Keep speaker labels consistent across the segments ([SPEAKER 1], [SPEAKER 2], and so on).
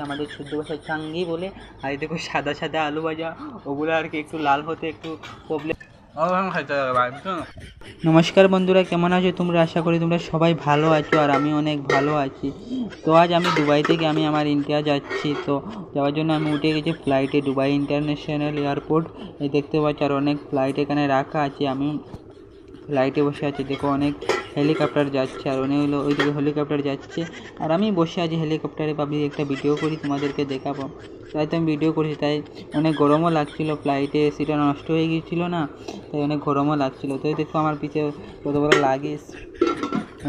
[SPEAKER 1] ভাষা আমাদের শুদ্ধ ভাষায় চাঙ্গি বলে, আর দেখো সাদা সাদা আলু ভাজা, ওগুলো আর কি একটু লাল হতে একটু প্রবলেম নমস্কার বন্ধুরা, কেমন আছো তোমরা? আশা করি তোমরা সবাই ভালো আছো আর আমি অনেক ভালো আছি। তো আজ আমি দুবাই থেকে আমি আমার ইন্ডিয়া যাচ্ছি। তো যাওয়ার জন্য আমি উঠে গেছি ফ্লাইটে দুবাই ইন্টারন্যাশনাল এয়ারপোর্ট এই দেখতে পাচ্ছি আর অনেক ফ্লাইট এখানে রাখা আছে। আমি ফ্লাইটে বসে আছি। দেখো অনেক হেলিকপ্টার যাচ্ছে আর অনেক হলো ওইদিকে হেলিকপ্টার যাচ্ছে। আর আমি বসে আছি হেলিকপ্টারে ভাবি একটা ভিডিও করি, তোমাদেরকে দেখাবো। তাই তো আমি ভিডিও করেছি, তাই অনেক গরমও লাগছিল ফ্লাইটে এসিটা নষ্ট হয়ে গিয়েছিল না, তাই অনেক গরমও লাগছিল। তো দেখো আমার পিছে কত বড় লাগেজ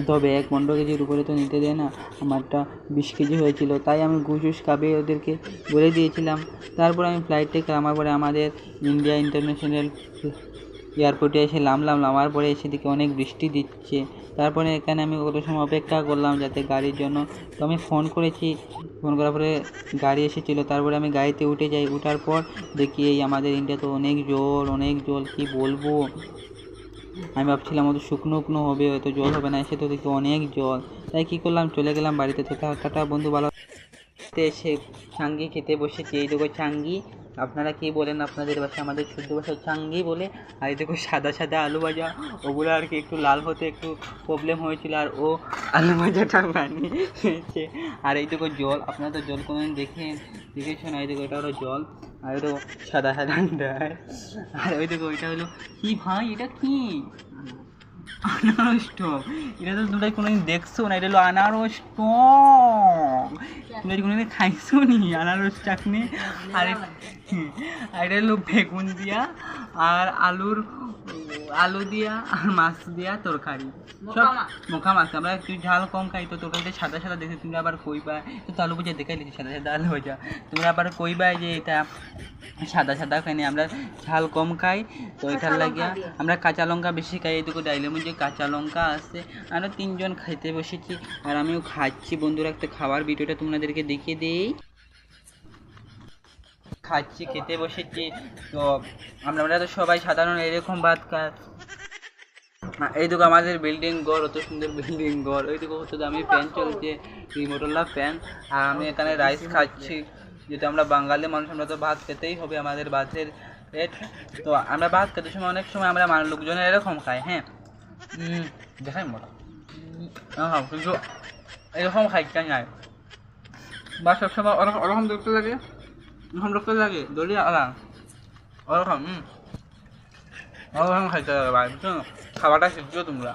[SPEAKER 1] তবে এক পনেরো কেজির উপরে তো নিতে দেয় না, আমারটা বিশ কেজি হয়েছিল। তাই আমি ঘুষ খাবে ওদেরকে বলে দিয়েছিলাম। তারপর আমি ফ্লাইট থেকে নামার পরে আমাদের ইন্ডিয়া ইন্টারন্যাশনাল এয়ারপোর্টে এসে নামলাম, নামার পরে এসে দিকে অনেক বৃষ্টি দিচ্ছে। তারপরে এখানে আমি কত সময় অপেক্ষা করলাম যাতে গাড়ির জন্য। তো আমি ফোন করেছি, ফোন করার পরে গাড়ি এসেছিল। তারপরে আমি গাড়িতে উঠে যাই, উঠার পর দেখি এই আমাদের ইন্ডিয়াতে অনেক জল অনেক জল, কি বলব? আমি ভাবছিলাম হয়তো শুকনো শুকনো হবে হয়তো জল হবে না, এসে তো দেখি অনেক জল। তাই কী করলাম, চলে গেলাম বাড়িতে তো টাটা, বন্ধু, ভালো এসে চাঙ্গি খেতে বসেছি, এই দেখো চাঙ্গি। আপনারা কি বলেন? আপনাদের ভাষা, আমাদের শুদ্ধ ভাষায় চাঙ্গি বলে। আর এই দেখো সাদা সাদা আলু ভাজা, ওগুলো আর কি একটু লাল হতে একটু প্রবলেম হয়েছিল, আর ও আলু ভাজাটা বানিয়েছে আর এই দেখো জল, আপনারা তো জল কোনোদিন দেখে দেখেছ না? এই দেখো এটা হলো জল, আর এটা সাদা সাদা দেয় আর ওই দেখো ওইটা হলো কি ভাই? এটা কি? আনারস টক। এটা তো তোমরা কোনোদিন দেখছ না? এটা হলো আনারস টক। তোমরা কি কোনোদিন খাইছো নি? আনারস চাটনি আর আর এটা হলো বেগুন দিয়া আর আলুর আলু দিয়া আর মাছ দিয়া তরকারি। সব মোখা মাছ আমরা একটু ঝাল কম খাই তো তরকারিটা সাদা সাদা দেখে তুমি আবার কইবা তো আলু ভাজা দেখাই লিখি সাদা সাদা আলু ভাজা। তোমরা আবার কইবা যে এটা সাদা সাদা খাই না? আমরা ঝাল কম খাই তো এটার লাগিয়া আমরা কাঁচা লঙ্কা বেশি খাই এইটুকু ডাইলের মধ্যে কাঁচা লঙ্কা আছে। আমরা তিনজন খাইতে বসেছি আর আমিও খাচ্ছি। বন্ধুরা একটা খাওয়ার ভিডিওটা তোমাদেরকে দেখিয়ে দিই। খাচ্ছি খেতে বসেছি। তো আমরা তো সবাই সাধারণ এরকম ভাত খাই না, এই দেখো আমাদের বিল্ডিং ঘর অত সুন্দর বিল্ডিং ঘর। ওই দেখো কত দামি ফ্যান চলছে রিমোটওয়ালা ফ্যান আর আমি এখানে রাইস খাচ্ছি যেহেতু আমরা বাঙালি মানুষ আমরা তো ভাত খেতেই হবে আমাদের ভাতের রেট তো আমরা ভাত খেতে সময় অনেক সময় আমরা মানুষ লোকজনের এরকম খাই হ্যাঁ? দেখাই মোটা। হ্যাঁ এরকম খাইতে নাই বা সবসময় ওরকম ওরকম দেখতে লাগে? ওরকম দেখতে লাগে? আলাম ওরকম, হুম। ওরকম খাইতে লাগে ভাই, বুঝছ? খাবারটা শিখছো তোমরা।